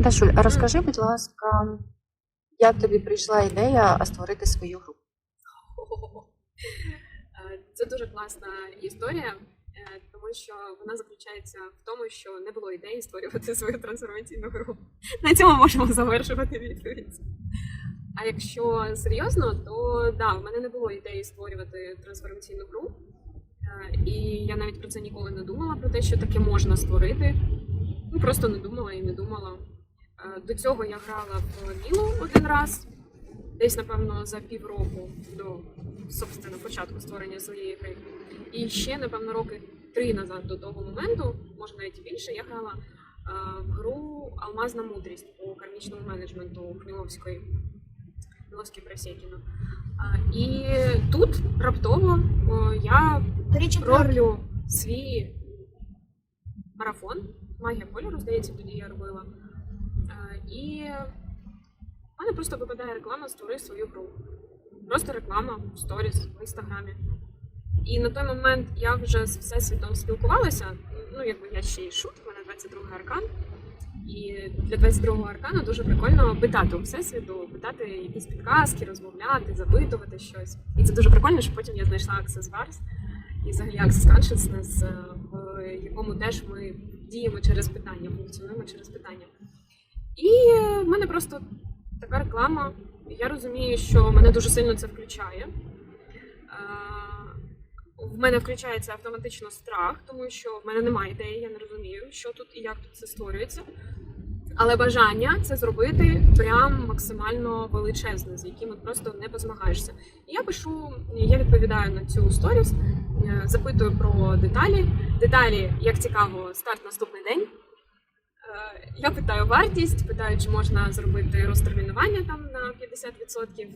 Дашуль, розкажи, будь ласка, як тобі прийшла ідея створити свою гру? Е, Це дуже класна історія, е, тому що вона заключається в тому, що не було ідеї створювати свою трансформаційну гру. На цьому можемо завершувати відповідь. А якщо серйозно, то да, в мене не було ідеї створювати трансформаційну гру. Е, І я навіть про це ніколи не думала, про те, що таке можна створити. Ну, просто не думала і не думала. Е, До цього я грала в Мілу один раз, десь, напевно, за півроку до собственно, початку створення своєї гри. І ще, напевно, роки три назад до того моменту, може навіть і більше, я грала е, в гру Алмазна мудрість по кармічному менеджменту Хміловської. Хміловської Просєкіна. І тут раптово я роблю свій марафон. Магія кольору, здається, тоді я робила. І в мене просто випадає реклама Створи свою гру. Просто реклама в сторіс в інстаграмі. І на той момент я вже з всесвітом спілкувалася. Ну, якби я ще й шут, в мене 22 аркан. І для 22-го аркану дуже прикольно питати у всесвіту, питати якісь підказки, розмовляти, запитувати щось. І це дуже прикольно, що потім я знайшла Access Bars і взагалі Access Consciousness, е, в якому теж ми діємо через питання, функціонуємо через. І е, в мене просто така реклама. Я розумію, що мене дуже сильно це включає. Е, В мене включається автоматично страх, тому що в мене немає ідеї, я не розумію, що тут і як тут це створюється. Але бажання це зробити прям максимально величезне, з яким просто не позмагаєшся. Я пишу, я відповідаю на цю сторіс, е, запитую про деталі. Деталі, як цікаво, старт наступний день. Е, Я питаю вартість, питаю, чи можна зробити розтермінування там на 50%. е,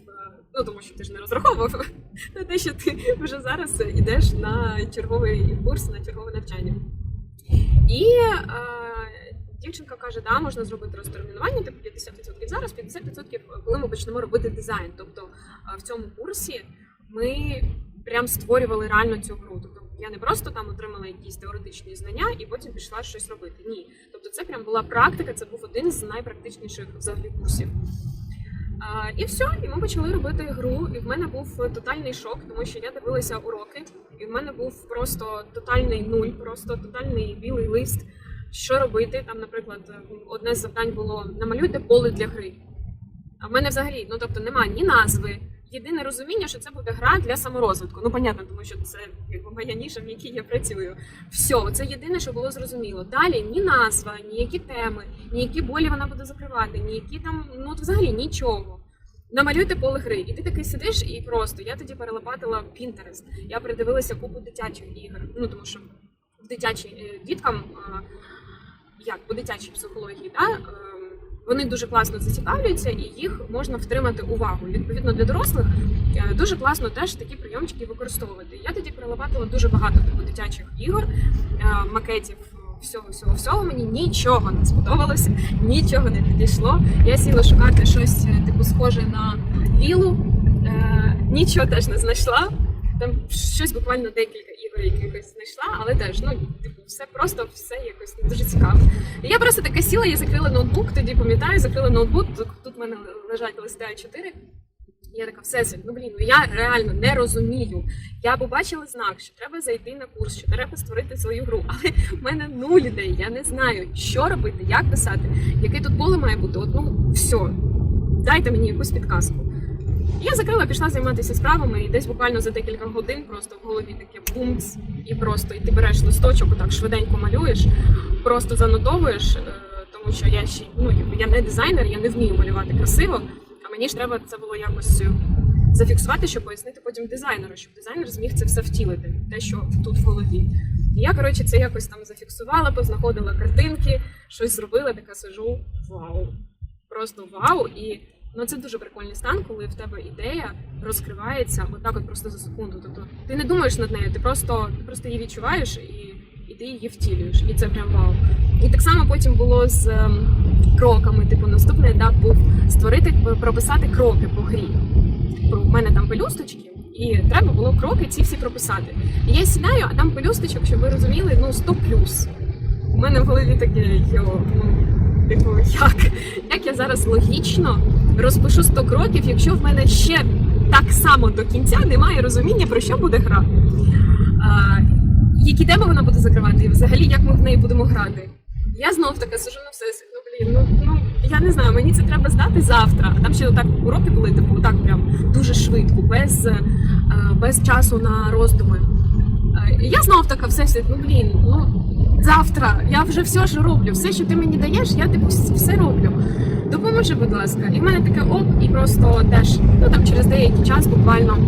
Ну тому що ти ж не розраховував на те, що ти вже зараз йдеш на черговий курс, на чергове навчання. І е, дівчинка каже, да, можна зробити розтермінування, типу 50% зараз, 50% коли ми почнемо робити дизайн. Тобто е, в цьому курсі ми прям створювали реально цю гру. Я не просто там отримала якісь теоретичні знання і потім пішла щось робити. Ні. Тобто це прям була практика, це був один з найпрактичніших взагалі курсів. А, і все, і ми почали робити гру, і в мене був тотальний шок, тому що я дивилася уроки, і в мене був просто тотальний нуль, просто тотальний білий лист. Що робити? Там, наприклад, одне з завдань було намалюйте поле для гри. А в мене взагалі, ну тобто, нема ні назви. Єдине розуміння, що це буде гра для саморозвитку. Ну, понятно, тому що це якби моя ніша, в якій я працюю. Все, це єдине, що було зрозуміло. Далі ні назва, ніякі теми, ніякі болі вона буде закривати, ніякі там, ну от взагалі нічого. Намалюйте поле гри, і ти такий сидиш і просто я тоді перелопатила Pinterest. Я передивилася купу дитячих ігор. Ну тому що дитячі е, діткам, е, як по дитячій психології, да, е, вони дуже класно зацікавлюються і їх можна втримати увагу. Відповідно для дорослих е, дуже класно теж такі прийомчики використовувати. Я тоді перелопатила дуже багато типу дитячих ігор, е, макетів. Всього, всього, всього мені нічого не сподобалося, нічого не підійшло. Я сіла шукати щось е, типу схоже на вілу, е, нічого теж не знайшла. Там щось буквально декілька ігор якихось знайшла, але теж ну типу, все просто все якось не дуже цікаво. Я просто така сіла, я закрила ноутбук, тоді пам'ятаю, закрила ноутбук. Тут, тут в мене лежать листи А4. Я така, всесвіт, ну блін, ну я реально не розумію. Я побачила знак, що треба зайти на курс, що треба створити свою гру. Але в мене нуль ідей. Я не знаю, що робити, як писати, яке тут поле має бути. От, ну все, дайте мені якусь підказку. Я закрила, пішла займатися справами, і десь буквально за декілька годин просто в голові таке бумц, і просто і ти береш листочок, отак швиденько малюєш, просто занотовуєш, е, тому що я ще ну я не дизайнер, я не вмію малювати красиво. А мені ж треба це було якось е, зафіксувати, щоб пояснити потім дизайнеру, щоб дизайнер зміг це все втілити, те, що тут в голові. І я, коротше, це якось там зафіксувала, познаходила картинки, щось зробила, така сиджу. Вау! Просто вау! І ну це дуже прикольний стан, коли в тебе ідея розкривається отак, от просто за секунду. Тобто ти не думаєш над нею, ти просто, ти просто її відчуваєш і, і ти її втілюєш. І це прям вау. І так само потім було з ем, кроками. Типу, наступний етап був створити, прописати кроки по грі. Типу, У мене там пелюсточки, і треба було кроки ці всі прописати. І я сідаю, а там пелюсточок, щоб ви розуміли, ну 100 плюс. У мене в голові таке йо, ну Типу, як? Як я зараз логічно розпишу 100 кроків, якщо в мене ще так само до кінця немає розуміння, про що буде гра? А, які теми вона буде закривати, і взагалі як ми в неї будемо грати? Я знов таки сижу на всесвіт, ну блін, ну, ну я не знаю, мені це треба здати завтра. Там ще так уроки були, типу, так прям дуже швидко, без, е, без часу на роздуми. Е, Я знов така всесвіт, ну блін, ну завтра я вже все ж роблю, все, що ти мені даєш, я типу все роблю. Допоможи, будь ласка. І в мене таке оп, і просто теж ну там через деякий час буквально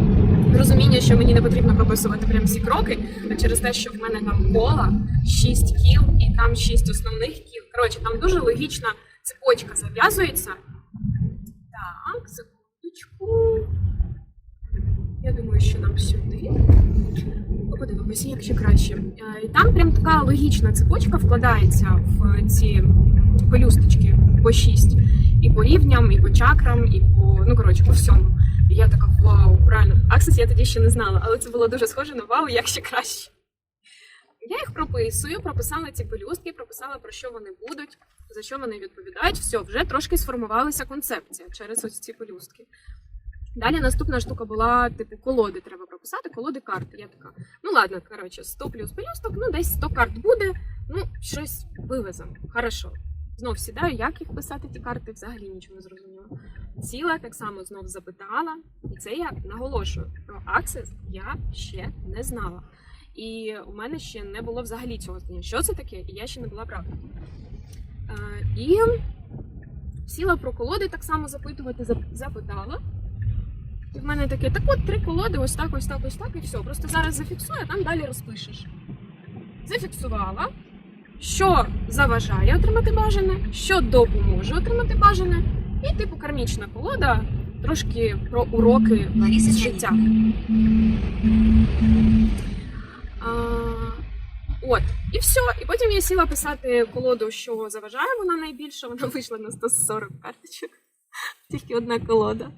розуміння, що мені не потрібно прописувати прям всі кроки, а через те, що в мене там кола, 6 кіл і там 6 основних кіл. Коротше, там дуже логічна цепочка зав'язується. Так, секундочку. Я думаю, що нам сюди. Подивимося, як ще краще. Е, І там прям така логічна цепочка вкладається в ці пелюсточки по 6. І по рівням, і по чакрам, і по ну коротше, по всьому. І я така вау, реально. Аксес я тоді ще не знала, але це було дуже схоже на вау, як ще краще. Я їх прописую, прописала ці пелюстки, прописала про що вони будуть, за що вони відповідають. Все, вже трошки сформувалася концепція через ось ці пелюстки. Далі наступна штука була, типу, колоди треба прописати, колоди карт. Я така, ну ладно, коротше, 100 плюс пелюсток, ну десь 100 карт буде, ну щось вивеземо. Хорошо. Знов сідаю, як їх писати, ті карти, взагалі нічого не зрозуміло. Сіла так само знов запитала, і це я наголошую про Access я ще не знала. І у мене ще не було взагалі цього знання. Що це таке? І я ще не була права. Е, і сіла про колоди так само запитувати, запитала. І в мене таке, так от три колоди, ось так, ось так, ось так, і все. Просто зараз зафіксуй, а там далі розпишеш. Зафіксувала, що заважає отримати бажане, що допоможе отримати бажане, і типу кармічна колода, трошки про уроки з життя. А, от, і все. І потім я сіла писати колоду, що заважає вона найбільше. Вона вийшла на 140 карточок. Тільки одна колода.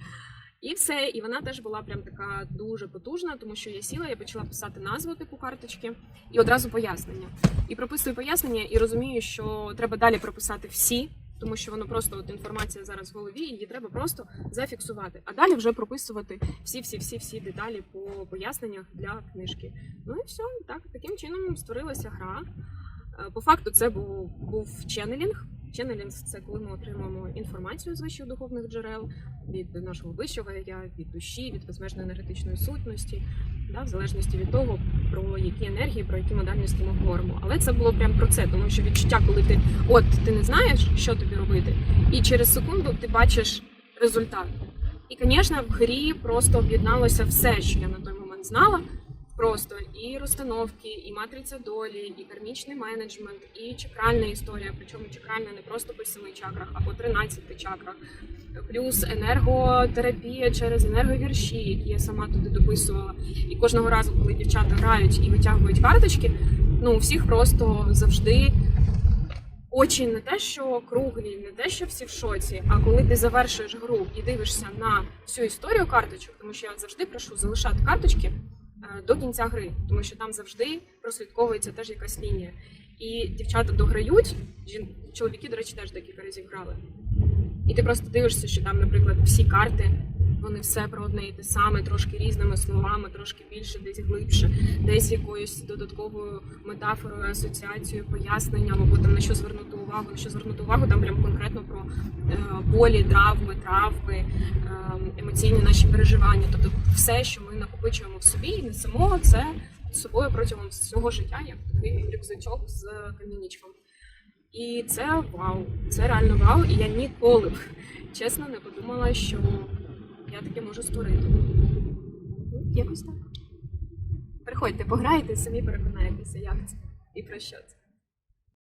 І все, і вона теж була прям така дуже потужна, тому що я сіла, я почала писати назву типу карточки і одразу пояснення. І прописую пояснення, і розумію, що треба далі прописати всі, тому що воно просто от інформація зараз в голові, її треба просто зафіксувати. А далі вже прописувати всі, всі, всі, всі деталі по поясненнях для книжки. Ну і все, так таким чином створилася гра. Е, По факту, це був, був ченнелінг. Ченнелінг це коли ми отримуємо інформацію з вищих духовних джерел від нашого вищого я, від душі, від безмежної енергетичної сутності, да, в залежності від того, про які енергії, про які модальності ми говоримо. Але це було прям про це, тому що відчуття, коли ти от ти не знаєш, що тобі робити, і через секунду ти бачиш результат. І, звісно, в грі просто об'єдналося все, що я на той момент знала. Просто і розстановки, і матриця долі, і кармічний менеджмент, і чакральна історія. Причому чакральна не просто по семи чакрах, а по 13 чакрах. Плюс енерготерапія через енерговірші, які я сама туди дописувала. І кожного разу, коли дівчата грають і витягують карточки, ну у всіх просто завжди очі не те, що круглі, не те, що всі в шоці. А коли ти завершуєш гру і дивишся на всю історію карточок, тому що я завжди прошу залишати карточки до кінця гри, тому що там завжди прослідковується теж якась лінія. І дівчата дограють, жін... чоловіки, до речі, теж декілька разів грали. І ти просто дивишся, що там, наприклад, всі карти, вони все про одне і те саме, трошки різними словами, трошки більше, десь глибше, десь якоюсь додатковою метафорою, асоціацією, поясненням, або там на що звернути увагу, на що звернути увагу, там прям конкретно про е, болі, травми, травми, е, емоційні наші переживання. Тобто все, що ми накопичуємо в собі і несемо це з собою протягом всього життя, як такий рюкзачок з камінічком. І це вау, це реально вау. І я ніколи б чесно не подумала, що я таке можу створити. Якось так. Приходьте, пограйте, самі переконаєтеся, як це і про що це.